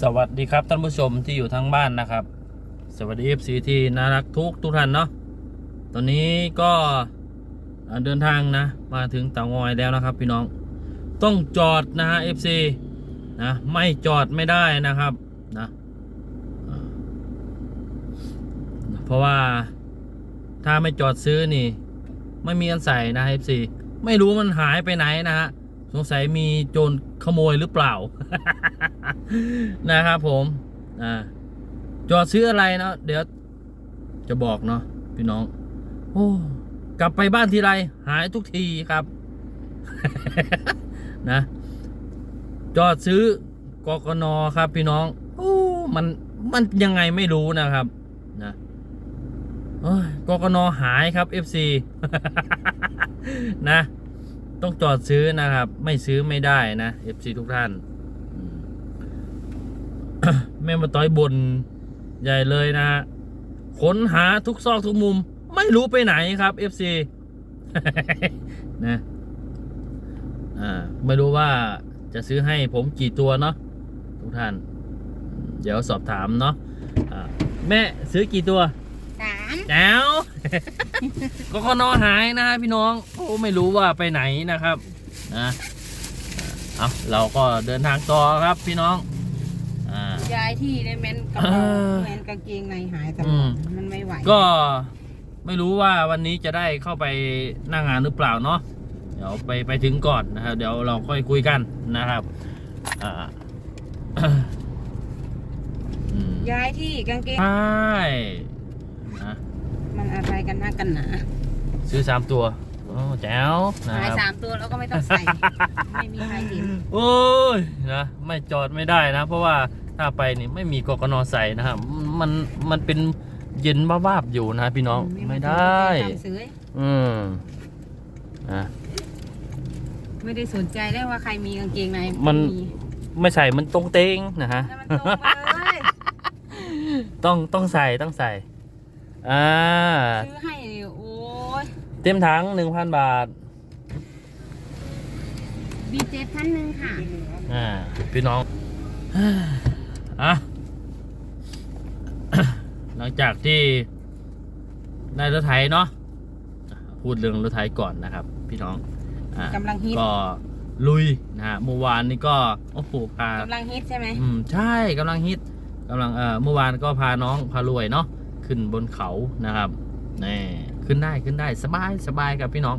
สวัสดีครับท่านผู้ชมที่อยู่ทั้งบ้านนะครับ สวัสดีเอฟซีที่น่ารักทุกทุกท่านเนาะตอนนี้ก็เดินทางนะ มาถึงเตางอยแล้วนะครับ พี่น้องต้องจอดนะฮะเอฟซีนะไม่จอดไม่ได้นะครับนะเพราะว่าถ้าไม่จอดซื้อนี่ ไม่มีอันใส่นะเอฟซีไม่รู้มันหายไปไหนนะฮะ สงสัยมีโจรขโมยหรือเปล่า นะครับผม อ่า จอดซื้ออะไรเนาะเดี๋ยว จะบอกเนาะพี่น้อง โอ้ กลับไปบ้านทีไร หายทุกทีครับ นะ จอดซื้อกกนครับพี่น้อง โอ้ มัน มันยังไงไม่รู้นะครับ นะกกนหายครับ FC นะ ต้องจอดซื้อนะครับ ไม่ซื้อไม่ได้นะ FC ทุกท่านอืมแม่มาต้อยบนใหญ่เลยนะฮะค้นหาทุกซอกทุกมุม ไม่รู้ไปไหนครับ FC นะอ่าไม่รู้ว่าจะซื้อให้ผมกี่ตัวเนาะทุกท่าน เดี๋ยวสอบถามเนาะอ่าแม่ซื้อกี่ตัว แจ๋ว ก็ก็นอหายนะฮะพี่น้องโอ้ไม่รู้ว่าไปไหนนะครับนะเอาเราก็เดินทางต่อครับพี่น้องอ่า ยายที่ในเมนกระเป๋าเออเมนกางเกงในหายตลอือมดมันไม่ไหวก็ไม่รู้ว่าวันนี้จะได้เข้าไปหน้างงานหรือเปล่าเนาะเดี๋ยวไปไปถึงก่อนนะครับ เดี๋ยวเราค่อยคุยกันนะครับอ่า อืมยายที่กางเกงใช่นะ มันอะไรกันนักกันหนาซื้อสามตัวโอ้แจ๋วนะหายครับสามตัวแล้วก็ไม่ต้องใส่ ไม่มีใครเห็นโอ้ยนะไม่จอดไม่ได้นะ เพราะว่าถ้าไปนี่ไม่มีกกนใส่นะครับมันมันเป็นเย็นบ้าบๆอยู่นะพี่น้องไม่ได้ตามซื้ออืมอะ ไม่ได้สนใจได้ว่าใครมีกางเกงในมัน ไม่ใส่มันตรงเตงนะฮะ แล้วมันตรงมาเลย ต้องต้องใส่ต้องใส่ อ่า ซื้อให้โอ้ยเต็มถังหนึ่งพันบาท บีเจ็ดพันหนึ่งค่ะอ่า พี่น้อง อะ หลังจากที่ได้รถไถเนาะ พูดเรื่องรถไถก่อนนะครับ พี่น้อง อะกำลังฮิตก็ลุยนะฮะ เมื่อวานนี้ก็ โอ้โหพากำลังฮิตใช่ไหมอืม ใช่กำลังฮิตกำลัง เอ่อ เมื่อวานก็พาน้องพารวยเนาะ ขึ้นบนเขานะครับนี่ขึ้นได้ขึ้นได้สบายสบายครับพี่น้อง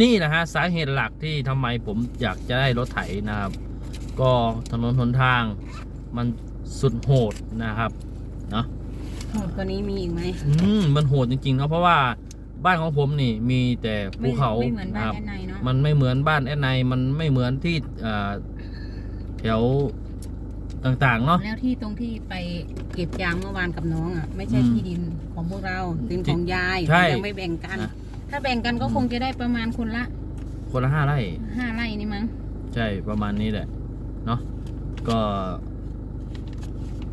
นี่นะฮะสาเหตุหลักที่ทำไมผมอยากจะได้รถไถนะครับ ก็ถนนหนทางมันสุดโหดนะครับเนาะโหดกว่านี้มีอีกไหมอืมมันโหดจริงๆเนาะเพราะว่าบ้านของผมนี่มีแต่ภูเขาไม่เหมือนนะบ้าคนรับแอนไนเนาะมันไม่เหมือนบ้านแอดไนมันไม่เหมือนที่เอ่อแถว ต่างๆเนาะ แล้วที่ตรงที่ไปเก็บยางเมื่อวานกับน้องอะไม่ใช่อืมที่ดินของพวกเราดินของยายใช่ยังไม่แบ่งกัน นะ ถ้าแบ่งกันก็คงจะได้ประมาณคนละคนละห้าไร่ ห้าไร่นี่มั้งใช่ประมาณนี้แหละเนาะก็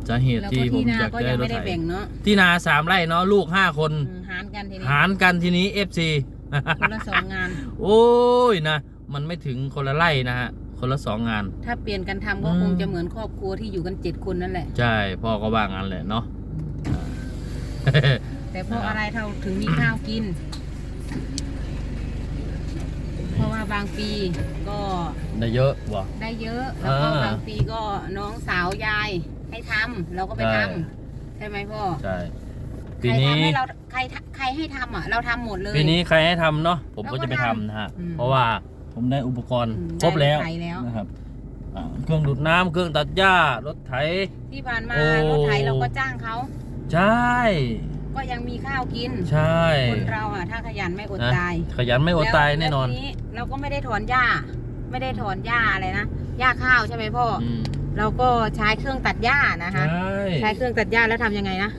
สาเหตุแล้วที่ก็ผที่มนาอยากก็จะยัได้งรถไม่ได้ไถแบ่งเนาะที่นาสามไร่เนาะลูกห้าคน อืมหารกันทีนี้หารกันทีนี้ FC คนละสองงาน โอ้ยนะ มันไม่ถึงคนละไร่นะฮะ คนละสองงาน ถ้าเปลี่ยนกันทำก็อืมคงจะเหมือนครอบครัวที่อยู่กันเจ็ดคนนั่นแหละ ใช่พ่อก็ว่างั้นแหละเนาะ แต่เพราะอะไรเราถึงมีข้าวกิน เพราะว่าบางปีก็ได้เยอะว่ะ ได้เยอะ แล้วก็อ่า บางปีก็น้องสาวยายให้ทำเราก็ไปใช่ทำใช่ไหมพ่อใช่ใคปีรนี้ ทำให้เราใครทใครให้ทำอะ เราทำหมดเลย ปีนี้ใครให้ทำเนาะผมก็เราก็จะไปทำนะฮะ อืม เพราะว่า ผมได้อุปกรณ์อืมครบแล้วได้รถไถแล้วนะครับอ่าเครื่องดูดน้ำเครื่องตัดหญ้ารถไถที่ผ่านมาโอ้รถไถเราก็จ้างเขาใช่ ก็ยังมีข้าวกิน ใช่คนเราอะถ้าขยันไม่อดนะตาย ขยันไม่อดตายแน่นอนล้วทีเราก็ไม่ได้ถอนหญ้า ไม่ได้ถอนหญ้าอะไรนะหญ้าข้าวใช่ไหมพ่อออืมเราก็ใช้เครื่องตัดหญ้านะคะใช่ใช้เครื่องตัดหญ้าแล้วทำยังไงนะ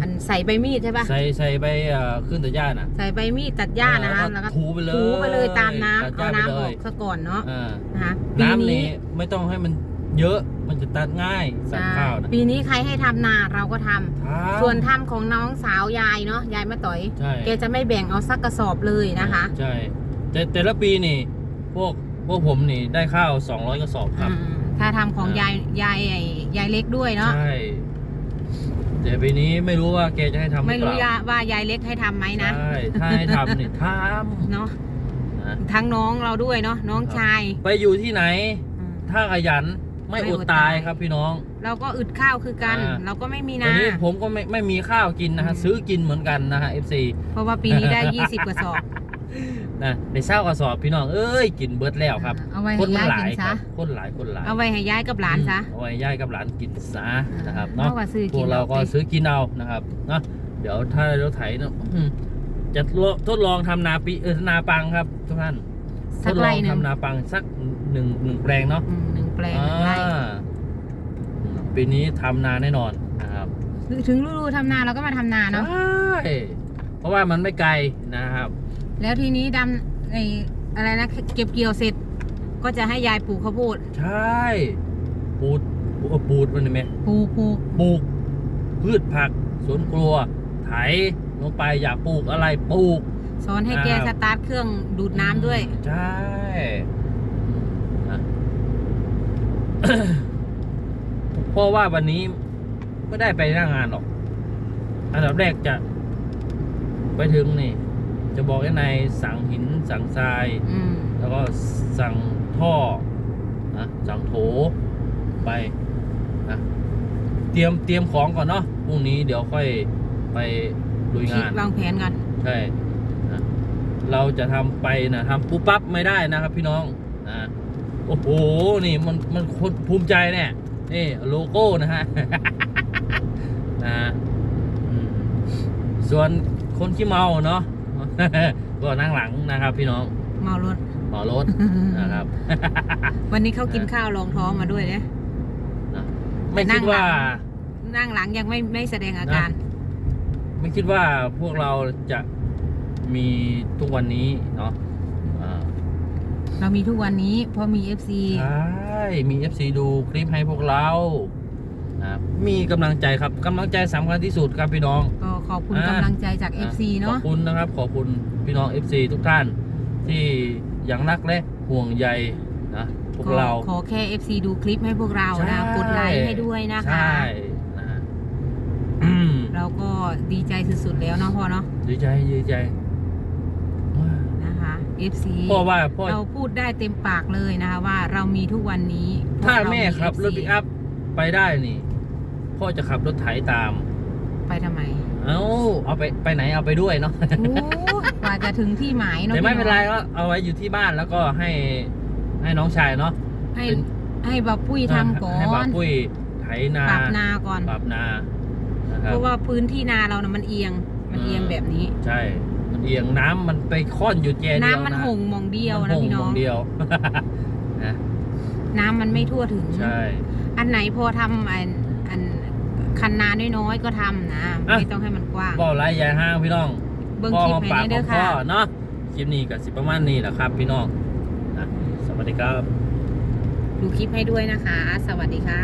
อันใส่ใบมีดใช่ปะใส่ใส่ไปเอ่อเครื่องตัดหญ้าน่ะใส่ใบมีดตัดหญ้านะคะแล้วก็ถูไปเลยถูไปเลยตามน้ำตัดหเอาญ้าไปน้ำอเลอยกซะก่อนเนาะอ่านะคะปีน้ำนี้ไม่ต้องให้มันเยอะมันจะตัดง่ายสั่งข้าวนะปีนี้ใครให้ทำนาเราก็ทำทำส่วนทำของน้องสาวยายเนาะยายมาต่อย ใช่แกจะไม่แบ่งเอาสักกระสอบเลยนะคะ ใช่ แต่แต่ละปีนี่ พวกพวกผมนี่ได้ข้าว 200กระสอบครับ อืมถ้าทำของอ่ายายยายไอ้ยายเล็กด้วยเนาะ ใช่ แต่ปีนี้ไม่รู้ว่าแกจะให้ทำหไม่รือรู้เปล่าว่ายายเล็กให้ทำไหมนะ ใช่ถ้าให้ทำเนี่ยทเนาะำนะทั้งน้องเราด้วยเนาะน้องชายไปอยู่ที่ไหน อืม ถ้าขยันไม่ไม่ออดดตายตายครับพี่น้อง เราก็อึดข้าวคือกัน อ่า เราก็ไม่มีตอนา นนี้ผมก็ไม่ไม่มีข้าวกินนะฮะอืม ซื้อกินเหมือนกันนะฮะ FC เพราะว่าปีนี้ได้ 20 กว่าสอบ นะในเศร้ากระสอบพี่น้องเอ้ยกินเบิดแล้วครับ เอาไว้คให้นมันยายหลากิยนคซะรับคนหลายคนหลายเอาไว้ให้ยายกับหลานซะเอาไว้ย่ายกับหลานกินซะนะครับเนาะเนาะว่าซื้อพกิวนกเราก็อไปซื้อกินเอานะครับเนาะเดี๋ยวถ้าเราไถเนาะอืมจะทดลองทำนาปีเออนาปังครับทุกท่านทสักดลไร่องหนึ่งทำนาปังสักหนึ่งหนึ่งแปลงเนาะอืมหนึ่งแปลงหนึ่งไร่อ่าปีนี้ทำนาแน่นอนนะครับถึงฤดูทำนาเราก็มาทำนาเนาะใช่เพราะว่ามันไม่ไกลนะครับ แล้วทีนี้ดำไออะไรนะเก็บเกี่ยวเสร็จ ก็จะให้ยายปลูกข้าวโพดใช่ปูดปูดปูดมันเห็นไหมปลูกปลูกปลูก พืชผักสวนครัว ไถลงไปอยากปลูกอะไรปลูก สอนให้แกสตาร์ทเครื่องดูดน้ำด้วย ใช่เพราะว่าวันนี้ไม่ได้ไปหน้างานหรอก อันดับแรกจะไปถึงนี่ จะบอกให้นายสั่งหินสั่งทราย อืมแล้วก็สั่งท่อนะสั่งโถไปนะเตรียมเตรียมของก่อนเนาะพรุ่งนี้เดี๋ยวค่อยไปลุยคิดงานวางแผนกัน ใช่นะเราจะทำไปนะทำปุ๊บปั๊บไม่ได้นะครับพี่น้องนะโอ้โห นี่มันมันคนภูมิใจเนี่ยนี่โลโก้นะฮะ นะอืมส่วนคนที่เมาเนาะ ก็นั่งหลังนะครับ พี่น้องเมารถหมอรถนะครับ วันนี้เขากินข้าวรองท้องมาด้วยเนี่ยนะไม่คิดว่า นั่งหลังยังไม่ไม่แสดงอาการ ไม่คิดว่าพวกเราจะมีทุกวันนี้เนาะอ่าเรามีทุกวันนี้เพราะมี FC ใช่มี FC ดูคลิปให้พวกเรานะครับมีกำลังใจครับกำลังใจสำคัญที่สุดครับพี่น้อง ก็ ขอบคุณอ่ากำลังใจจาก FC ขอเนาะบคุณนะครับ ขอบคุณพี่น้อง FC ทุกท่าน ที่ยังรักและห่วงใยนะพวกเราขอแค่ FC ดูคลิปให้พวกเรานะใช่กดไลค์ให้ด้วยนะคะใช่นะฮะอืมเราก็ดีใจสุดๆแล้วเนาะพ่อเนาะดีใจดีใจนะคะ FC พ่อว่าพ่อเราพูดได้เต็มปากเลยนะคะว่าเรามีทุกวันนี้เพถ้าราะเรแม่ขับรถ FC ปิกอัพไปได้นี่ พ่อจะขับรถไถตาม ไปทำไมเอาเอาไปไปไหนเอาไปด้วยเนาะโอ้กว่าจะถึงที่หมายเนาะแต่ไม่พี่เป็นไรองก็เอาไว้อยู่ที่บ้านแล้วก็ให้ให้น้องชายเนาะให้เป็นให้บาปุ้ยทำก่อให้บ่าวนปุ้ยไถนาปรับนาก่อนปรับนานะครัเพบราะว่าพื้นที่นาเรานะมันเอียงมันเอียงอืมแบบนี้ ใช่ มันเอียงน้ำมันไปค่อนอยู่แจเดียวน้ำมันนะหงมองเดียวมันะหพี่น้องมเดียวนะน้ำมันไม่ทั่วถึงใช่ อันไหนพอทำอันอัน คันนาน้อยๆก็ทำนะไม่ต้องให้มันกว้างก็ไล่ยายห้างพี่น้องเบิ้งพ่อคลิปมาให้ปากได้ขเด้อองค่ะพ่อเนาะคลิปนี้ก็สิประมาณนี้แหละครับ พี่น้องนะสวัสดีครับ ดูคลิปให้ด้วยนะคะ สวัสดีค่ะ